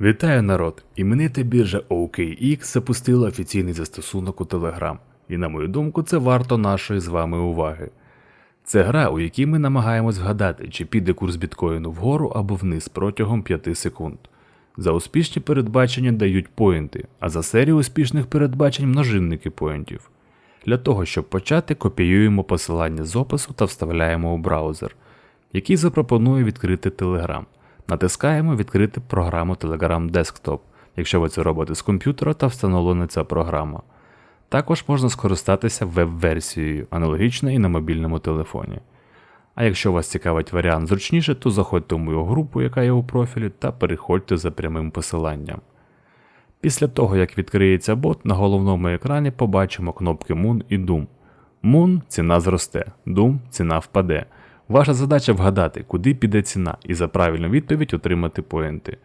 Вітаю народ! Іменita біржа OKX запустила офіційний застосунок у Telegram. І на мою думку, це варто нашої з вами уваги. Це гра, у якій ми намагаємось вгадати, чи піде курс біткоїну вгору або вниз протягом 5 секунд. За успішні передбачення дають поінти, а за серію успішних передбачень множинники поінтів. Для того, щоб почати, копіюємо посилання з опису та вставляємо у браузер, який запропонує відкрити Telegram. Натискаємо відкрити програму Telegram Desktop, якщо ви це робите з комп'ютера та встановлена ця програма. Також можна скористатися веб-версією, аналогічно і на мобільному телефоні. А якщо вас цікавить варіант зручніше, то заходьте в мою групу, яка є у профілі, та переходьте за прямим посиланням. Після того, як відкриється бот, на головному екрані побачимо кнопки Moon і Doom. Moon ціна зросте, Doom ціна впаде. Ваша задача вгадати, куди піде ціна, і за правильну відповідь отримати поінти.